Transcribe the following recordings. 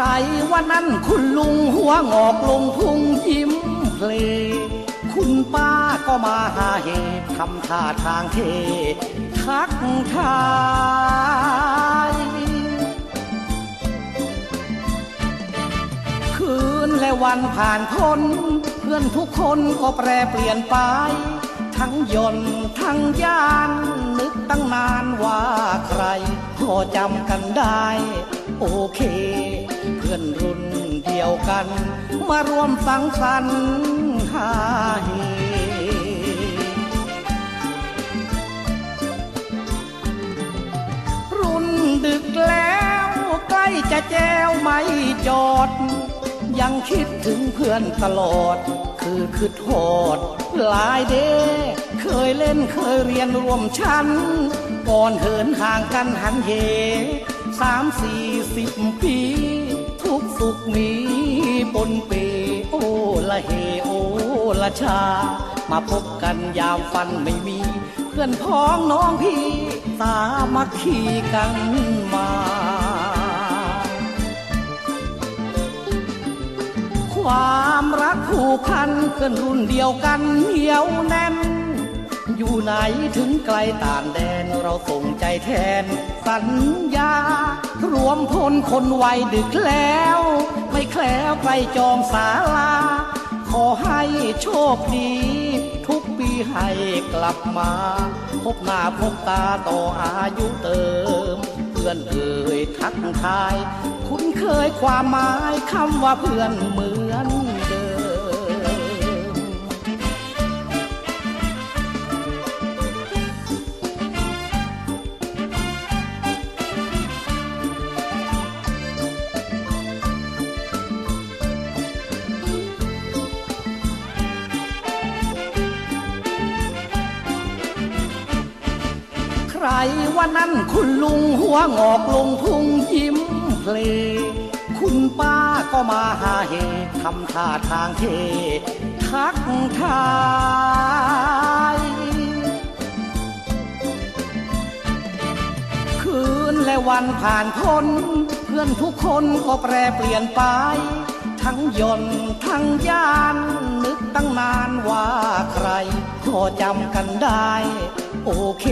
วันนั้นคุณลุงหัวงอกลงพุงยิ้มเพลงคุณป้าก็มาหาเหตุทำท่าทางเททักทายคืนและวันผ่านพ้นเพื่อนทุกคนก็แปรเปลี่ยนไป ทั้งยนต์ทั้งยาน นึกตั้งนานว่าใครพอจำกันได้ โอเค อนรุ่นเดียวกัน มาร่วมสังสรรค์ฮาเฮรุ่นดึกแล้วใกล้จะแจวไม่จอด ยังคิดถึงเพื่อนตลอด คือคือโทษหลายเดเคยเล่นเคยเรียนร่วมชั้นก่อนเหินห่างกันหันเหสามสี่สิบปี สุขมีปนเปโอละเฮโอละชา มาพบกันยามฟันไม่มี เพื่อนพ้องน้องพี่ตามัคคีกันมาความรักผูกพันเพื่อนรุ่นเดียวกันเหนียวแน่น อยู่ไหนถึงไกลต่างแดนเราส่งใจแทน สัญญา รวมพลคนวัยดึกแล้ว ไม่แคล้วไปจองศาลา ขอให้โชคดี ทุกปีให้กลับมา พบหน้าพบตาต่ออายุเติม เพื่อนเอ่ยทักทาย คุ้นเคยความหมายคำว่าเพื่อนเหมือน ใครวันนั้นคุณลุงหัวงอกลงพุงยิ้มเพลงคุณป้าก็มาหาเหตุทำท่าทางเททักทาย วันผ่านพ้นเพื่อนทุกคนก็แปรเปลี่ยนไป ทั้งยนต์ทั้งยาน นึกตั้งนานว่าใครพอจำกันได้ โอเค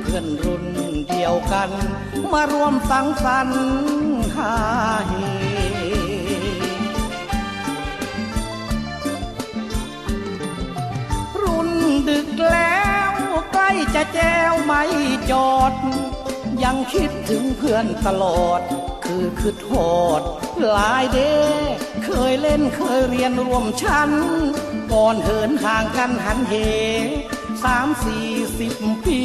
เพื่อนรุ่นเดียวกัน มาร่วมสังสรรค์ฮาเฮรุ่นดึกแล้วใกล้จะแจวไม่จอด ยังคิดถึงเพื่อนตลอด คือคือโทษหลายเดเคยเล่นเคยเรียนร่วมชั้น ก่อนเหินห่างกันหันเหสามสี่สิบปี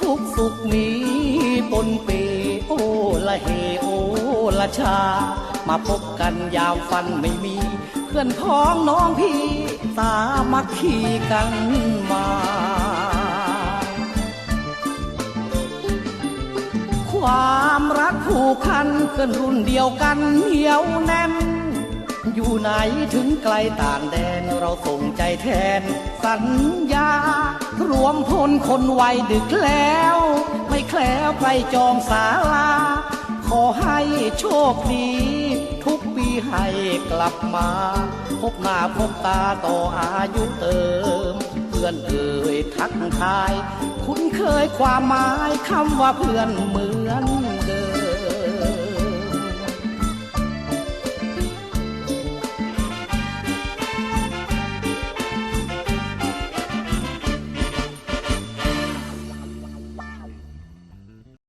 ทุกสุขมีปนเปโอละเฮโอละชา มาพบกันยามฟันไม่มี เพื่อนพ้องน้องพี่ตามัคคีกันมา ความรักผูกพันเพื่อนรุ่นเดียวกันเหนียวแน่น อยู่ไหนถึงไกลต่างแดนเราส่งใจแทน สัญญา รวมพลคนวัยดึกแล้ว ไม่แคล้วไปจองศาลา ขอให้โชคดี ทุกปีให้กลับมา พบหน้าพบตาต่ออายุเติม เพื่อนเอ่ยทักทาย คุ้นเคยความหมายคำว่าเพื่อนเหมือน